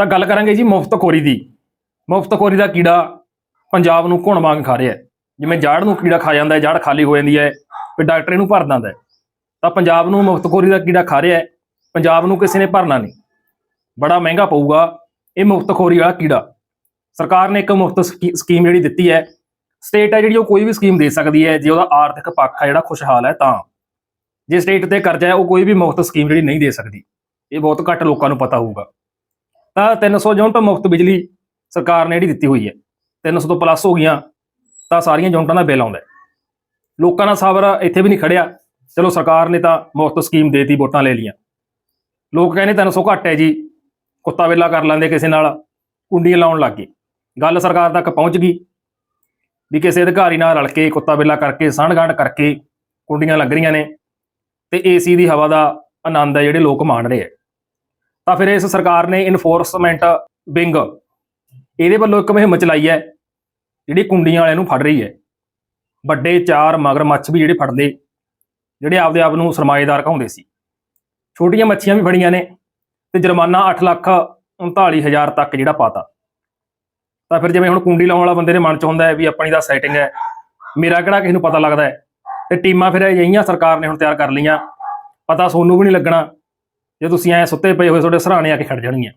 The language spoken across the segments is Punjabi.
ਤਾਂ ਗੱਲ ਕਰਾਂਗੇ ਜੀ ਮੁਫਤਖੋਰੀ ਦੀ। ਮੁਫਤਖੋਰੀ ਦਾ ਕੀੜਾ ਪੰਜਾਬ ਨੂੰ ਘੁਣ ਵਾਂਗ ਖਾ ਰਿਹਾ ਜਿਵੇਂ ਜਾੜ ਨੂੰ ਕੀੜਾ ਖਾ ਜਾਂਦਾ ਹੈ, ਜਾੜ ਖਾਲੀ ਹੋ ਜਾਂਦੀ ਹੈ, ਫਿਰ ਡਾਕਟਰ ਇਹਨੂੰ ਭਰ ਦਿੰਦਾ ਤਾਂ ਪੰਜਾਬ ਨੂੰ ਮੁਫਤਖੋਰੀ ਦਾ ਕੀੜਾ ਖਾ ਰਿਹਾ ਪੰਜਾਬ ਨੂੰ ਕਿਸੇ ਨੇ ਭਰਨਾ ਨਹੀਂ। ਬੜਾ ਮਹਿੰਗਾ ਪਊਗਾ ਇਹ ਮੁਫਤਖੋਰੀ ਵਾਲਾ ਕੀੜਾ। ਸਰਕਾਰ ਨੇ ਇੱਕ ਮੁਫਤ ਸਕੀ- ਸਕੀਮ ਜਿਹੜੀ ਦਿੱਤੀ ਹੈ, ਸਟੇਟ ਹੈ ਜਿਹੜੀ ਉਹ ਕੋਈ ਵੀ ਸਕੀਮ ਦੇ ਸਕਦੀ ਹੈ, ਜੇ ਉਹਦਾ ਆਰਥਿਕ ਪੱਖ ਹੈ, ਜਿਹੜਾ ਖੁਸ਼ਹਾਲ ਹੈ ਤਾਂ। ਜੇ ਸਟੇਟ ਤੇ ਕਰਜ਼ਾ ਹੈ, ਉਹ ਕੋਈ ਵੀ ਮੁਫਤ ਸਕੀਮ ਜਿਹੜੀ ਨਹੀਂ ਦੇ ਸਕਦੀ। ਇਹ ਬਹੁਤ ਘੱਟ ਲੋਕਾਂ ਨੂੰ ਪਤਾ ਹੋਊਗਾ। ਤਾਂ 300 ਯੂਨਿਟ ਮੁਫਤ ਬਿਜਲੀ ਸਰਕਾਰ ਨੇ ਜਿਹੜੀ ਦਿੱਤੀ ਹੋਈ ਹੈ 300 ਤੋਂ ਪਲੱਸ ਹੋ ਗਈਆਂ, ਤਾਂ ਸਾਰੀਆਂ ਯੂਨਿਟਾਂ ਦਾ ਬਿੱਲ ਆਉਂਦਾ ਲੋਕਾਂ ਦਾ ਸਬਰ ਇੱਥੇ ਵੀ ਨਹੀਂ ਖੜਿਆ। ਚਲੋ ਸਰਕਾਰ ਨੇ ਤਾਂ ਮੁਫਤ ਸਕੀਮ ਦੇਤੀ, ਵੋਟਾਂ ਲੈ ਲੀਆਂ ਲੋਕ ਕਹਿੰਦੇ 300 ਘੱਟ ਹੈ ਜੀ, ਕੁੱਤਾ ਵੇਲਾ ਕਰ ਲੈਂਦੇ ਕਿਸੇ ਨਾਲ, ਕੁੰਡੀਆਂ ਲਾਉਣ ਲੱਗ ਗਏ। ਗੱਲ ਸਰਕਾਰ ਤੱਕ ਪਹੁੰਚ ਗਈ ਵੀ ਕਿਸੇ ਅਧਿਕਾਰੀ ਨਾਲ ਰਲ ਕੇ, ਕੁੱਤਾ ਵੇਲਾ ਕਰਕੇ ਸਾਂਢ-ਗਾਂਢ ਕਰਕੇ ਕੁੰਡੀਆਂ ਲੱਗ ਰਹੀਆਂ ਨੇ ਤੇ ਏਸੀ ਦੀ ਹਵਾ ਦਾ ਆਨੰਦ ਹੈ ਜਿਹੜੇ ਲੋਕ ਮਾਣ ਰਹੇ ਆ ਤਾਂ ਫਿਰ ਇਸ ਸਰਕਾਰ ਨੇ ਇਨਫੋਰਸਮੈਂਟ ਵਿੰਗ ਇਹਦੇ ਵੱਲੋਂ ਇੱਕ ਮੁਹਿੰਮ ਚਲਾਈ ਹੈ, ਜਿਹੜੀ ਕੁੰਡੀਆਂ ਵਾਲਿਆਂ ਨੂੰ ਫੜ ਰਹੀ ਹੈ। ਵੱਡੇ ਚਾਰ ਮਗਰਮੱਛ ਵੀ ਜਿਹੜੇ ਫੜਦੇ, ਜਿਹੜੇ ਆਪਦੇ ਆਪ ਨੂੰ ਸਰਮਾਏਦਾਰ ਕਹਾਉਂਦੇ ਸੀ। ਛੋਟੀਆਂ ਮੱਛੀਆਂ ਵੀ ਫੜੀਆਂ ਨੇ ਤੇ ਜੁਰਮਾਨਾ 8 ਲੱਖ 39 ਹਜ਼ਾਰ ਤੱਕ ਜਿਹੜਾ ਪਾਤਾ। ਤਾਂ ਫਿਰ ਜਿਵੇਂ ਹੁਣ ਕੁੰਡੀ ਲਾਉਣ ਵਾਲਾ ਬੰਦੇ ਦੇ ਮਨ ਚ ਹੁੰਦਾ ਹੈ ਵੀ ਆਪਣੀ ਦਾ ਸੈਟਿੰਗ ਹੈ, ਮੇਰਾ ਕਿਹੜਾ ਕਿਸੇ ਨੂੰ ਪਤਾ ਲੱਗਦਾ ਹੈ? ਤੇ ਟੀਮਾਂ ਫਿਰ ਅਜਿਹੀਆਂ ਸਰਕਾਰ ਨੇ ਹੁਣ ਤਿਆਰ ਕਰ ਲਈਆਂ। ਪਤਾ ਸੋਨੂੰ ਵੀ ਨਹੀਂ ਲੱਗਣਾ। ਜੇ ਤੁਸੀਂ ਐ ਸੁੱਤੇ ਪਏ ਹੋਏ ਤੁਹਾਡੇ ਸਰਾਣੇ ਆ ਕੇ ਖੜ ਜਾਣਗੀਆਂ।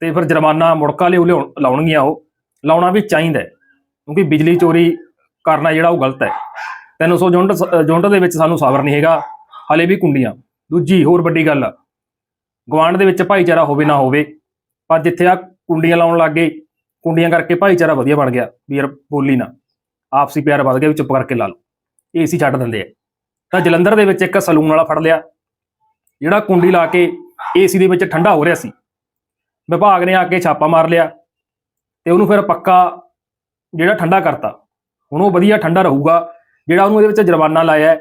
ਤੇ ਫਿਰ ਜੁਰਮਾਨਾ ਮੁੜਕਾ ਲਿਓ ਲਿਆਉਣ- ਲਾਉਣਗੀਆਂ ਉਹ। ਲਾਉਣਾ ਵੀ ਚਾਹੀਦਾ ਕਿਉਂਕਿ ਬਿਜਲੀ ਚੋਰੀ ਕਰਨਾ ਜਿਹੜਾ ਉਹ ਗਲਤ ਹੈ। 300 ਜੁੰਡ ਸ- ਅ, ਦੇ ਵਿੱਚ ਸਾਨੂੰ ਸਾਬਰ ਨਹੀਂ ਹੈਗਾ ਹਲੇ ਵੀ ਕੁੰਡੀਆਂ। ਦੂਜੀ ਹੋਰ ਵੱਡੀ ਗੱਲ ਗਵਾਂਢ ਦੇ ਵਿੱਚ ਭਾਈਚਾਰਾ ਹੋਵੇ ਨਾ ਹੋਵੇ ਪਰ ਜਿੱਥੇ ਆ ਕੁੰਡੀਆਂ ਲਾਉਣ ਲੱਗ ਗਏ ਕੁੰਡੀਆਂ ਕਰਕੇ ਭਾਈਚਾਰਾ ਵਧੀਆ ਬਣ ਗਿਆ ਵੀ ਯਾਰ ਬੋਲੀ ਨਾ ਆਪਸੀ ਪਿਆਰ ਵੱਧ ਗਿਆ ਵੀ ਚੁੱਪ ਕਰਕੇ ਲਾ ਲਓ। ਏਸੀ ਛੱਡ ਦਿੰਦੇ ਆ। ਤਾਂ ਜਲੰਧਰ ਦੇ ਵਿੱਚ ਇੱਕ ਸਲੂਨ ਵਾਲਾ ਫੜ ਲਿਆ। ਜਿਹੜਾ ਕੁੰਡੀ ਲਾ ਕੇ ਏਸੀ ਦੇ ਵਿੱਚ ਠੰਡਾ ਹੋ ਰਿਹਾ ਸੀ। ਵਿਭਾਗ ਨੇ ਆ ਕੇ ਛਾਪਾ ਮਾਰ ਲਿਆ ਤੇ ਉਹਨੂੰ ਫਿਰ ਪੱਕਾ ਜਿਹੜਾ ਠੰਡਾ ਕਰਤਾ। ਹੁਣ ਉਹ ਵਧੀਆ ਠੰਡਾ ਰਹੂਗਾ, ਜਿਹੜਾ ਉਹਨੂੰ ਇਹਦੇ ਵਿੱਚ ਜੁਰਮਾਨਾ ਲਾਇਆ ਹੈ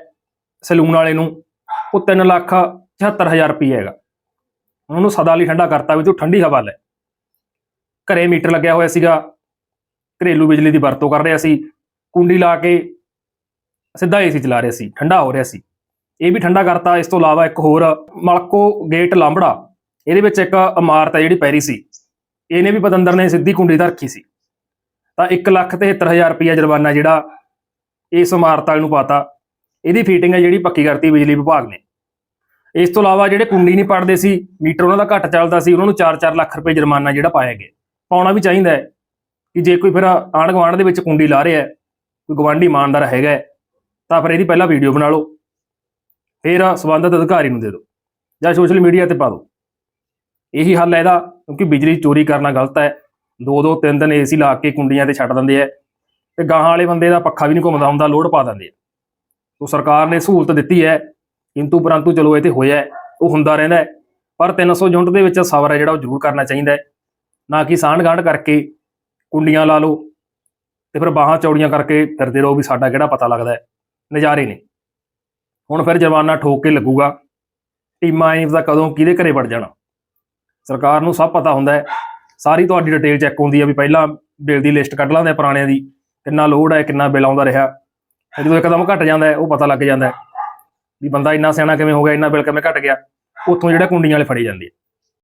ਸਲੂਨ ਵਾਲੇ ਨੂੰ, ਉਹ 3 ਲੱਖ 74000 ਰੁਪਏ ਹੈਗਾ। ਉਹਨੂੰ ਸਦਾ ਲਈ ਠੰਡਾ ਕਰਤਾ ਵੀ ਤੂੰ ਠੰਡੀ ਹਵਾ ਲੈ। ਘਰੇ ਮੀਟਰ ਲੱਗਿਆ ਹੋਇਆ ਸੀਗਾ, ਘਰੇਲੂ ਬਿਜਲੀ ਦੀ ਵਰਤੋਂ ਕਰ ਰਿਹਾ ਸੀ। ਕੁੰਡੀ ਲਾ ਕੇ ਸਿੱਧਾ ਏਸੀ ਚਲਾ ਰਿਹਾ ਸੀ, ਠੰਡਾ ਹੋ ਰਿਹਾ ਸੀ। ਇਹ ਵੀ ਠੰਡਾ ਕਰਤਾ ਇਸ ਤੋਂ ਇਲਾਵਾ ਇੱਕ ਹੋਰ ਮਲਕੋ ਗੇਟ ਲਾਂਬੜਾ ਇਹਦੇ ਵਿੱਚ ਇੱਕ ਇਮਾਰਤ ਹੈ ਜਿਹੜੀ ਪੈਰੀ ਸੀ। ਇਹਨੇ ਵੀ ਪਤੰਦਰ ਨੇ ਸਿੱਧੀ ਕੁੰਡੀ ਦਾ ਰੱਖੀ ਸੀ। ਤਾਂ 173000 ਰੁਪਇਆ ਜੁਰਮਾਨਾ ਜਿਹੜਾ ਇਸ ਇਮਾਰਤ ਵਾਲੇ ਨੂੰ ਪਾਤਾ। ਇਹਦੀ ਫੀਟਿੰਗ ਹੈ ਜਿਹੜੀ ਪੱਕੀ ਕਰਤੀ ਬਿਜਲੀ ਵਿਭਾਗ ਨੇ। ਇਸ ਤੋਂ ਇਲਾਵਾ ਜਿਹੜੇ ਕੁੰਡੀ ਨਹੀਂ ਪੜਦੇ ਸੀ ਮੀਟਰ ਉਹਨਾਂ ਦਾ ਘੱਟ ਚੱਲਦਾ ਸੀ ਉਹਨਾਂ ਨੂੰ 4-4 ਲੱਖ ਰੁਪਏ ਜੁਰਮਾਨਾ ਜਿਹੜਾ ਪਾਇਆ ਗਿਆ। ਪਾਉਣਾ ਵੀ ਚਾਹੀਦਾ ਹੈ ਕਿ ਜੇ ਕੋਈ ਫਿਰ ਆਂਢ ਗੁਆਂਢ ਦੇ ਵਿੱਚ ਕੁੰਡੀ ਲਾ ਰਿਹਾ ਕੋਈ ਗਵਾਂਢੀ ਇਮਾਨਦਾਰ ਹੈਗਾ ਹੈ, ਤਾਂ ਫਿਰ ਇਹਦੀ ਪਹਿਲਾਂ ਵੀਡੀਓ ਬਣਾ ਲਓ। ਫਿਰ ਸੰਬੰਧਿਤ ਅਧਿਕਾਰੀ ਨੂੰ ਦੇ ਦਿਓ, ਜਾਂ ਸੋਸ਼ਲ ਮੀਡੀਆ ਤੇ ਪਾ ਦਿਓ। ਇਹੀ ਹੱਲ ਹੈ ਇਹਦਾ, ਕਿਉਂਕਿ ਬਿਜਲੀ ਚੋਰੀ ਕਰਨਾ ਗਲਤ ਹੈ। ਦੋ ਦੋ ਤਿੰਨ ਦਿਨ ਏਸੀ ਲਾ ਕੇ ਕੁੰਡੀਆਂ ਤੇ ਛੱਡ ਦਿੰਦੇ ਆ ਤੇ ਗਾਹਾਂ ਵਾਲੇ ਬੰਦੇ ਦਾ ਪੱਖਾ ਵੀ ਨਹੀਂ ਘੁੰਮਦਾ ਹੁੰਦਾ, ਲੋਡ ਪਾ ਦਿੰਦੇ ਆ ਸੋ ਸਰਕਾਰ ਨੇ ਸਹੂਲਤ ਦਿੱਤੀ ਹੈ, ਕਿੰਤੂ ਪਰੰਤੂ ਚਲੋ ਇਹ ਤੇ ਹੋਇਆ ਉਹ ਹੁੰਦਾ ਰਹਿੰਦਾ ਹੈ। ਪਰ 300 ਯੂਨਿਟ ਦੇ ਵਿੱਚ ਸਬਰ ਹੈ ਜਿਹੜਾ ਉਹ ਜ਼ਰੂਰ ਕਰਨਾ ਚਾਹੀਦਾ ਹੈ। ਨਾ ਕਿ ਸਾਂਢ ਗਾਂਢ ਕਰਕੇ ਕੁੰਡੀਆਂ ਲਾ ਲਓ, ਤੇ ਫਿਰ ਬਾਹਾਂ ਚੌੜੀਆਂ ਕਰਕੇ ਫਿਰਦੇ ਰਹੋ ਵੀ ਸਾਡਾ ਕਿਹੜਾ ਪਤਾ ਲੱਗਦਾ ਨਜ਼ਾਰੇ ਨੇ। ਹੁਣ ਫਿਰ ਜੁਰਮਾਨਾ ਠੋਕ ਕੇ ਲੱਗੂਗਾ ਟੀਮਾਂ ਐਂ ਦਾ ਕਦੋਂ ਕਿਹਦੇ ਘਰੇ ਵੜ ਜਾਣਾ? ਸਰਕਾਰ ਨੂੰ ਸਭ ਪਤਾ ਹੁੰਦਾ ਹੈ। ਸਾਰੀ ਤੁਹਾਡੀ ਡਿਟੇਲ ਚੈੱਕ ਹੁੰਦੀ ਹੈ ਵੀ ਪਹਿਲਾਂ ਬਿੱਲ ਦੀ ਲਿਸਟ ਕੱਢ ਲਾਂਦੇ ਆ ਪੁਰਾਣਿਆਂ ਦੀ। ਕਿੰਨਾ ਲੋਡ ਹੈ, ਕਿੰਨਾ ਬਿੱਲ ਆਉਂਦਾ ਰਿਹਾ। ਫਿਰ ਜਦੋਂ ਇੱਕਦਮ ਘਟ ਜਾਂਦਾ ਹੈ, ਉਹ ਪਤਾ ਲੱਗ ਜਾਂਦਾ ਹੈ ਵੀ ਬੰਦਾ ਇੰਨਾ ਸਿਆਣਾ ਕਿਵੇਂ ਹੋ ਗਿਆ, ਇੰਨਾ ਬਿੱਲ ਕਿਵੇਂ ਘਟ ਗਿਆ। ਉੱਥੋਂ ਜਿਹੜਾ ਕੁੰਡੀਆਂ ਵਾਲੇ ਫੜੇ ਜਾਂਦੇ ਆ।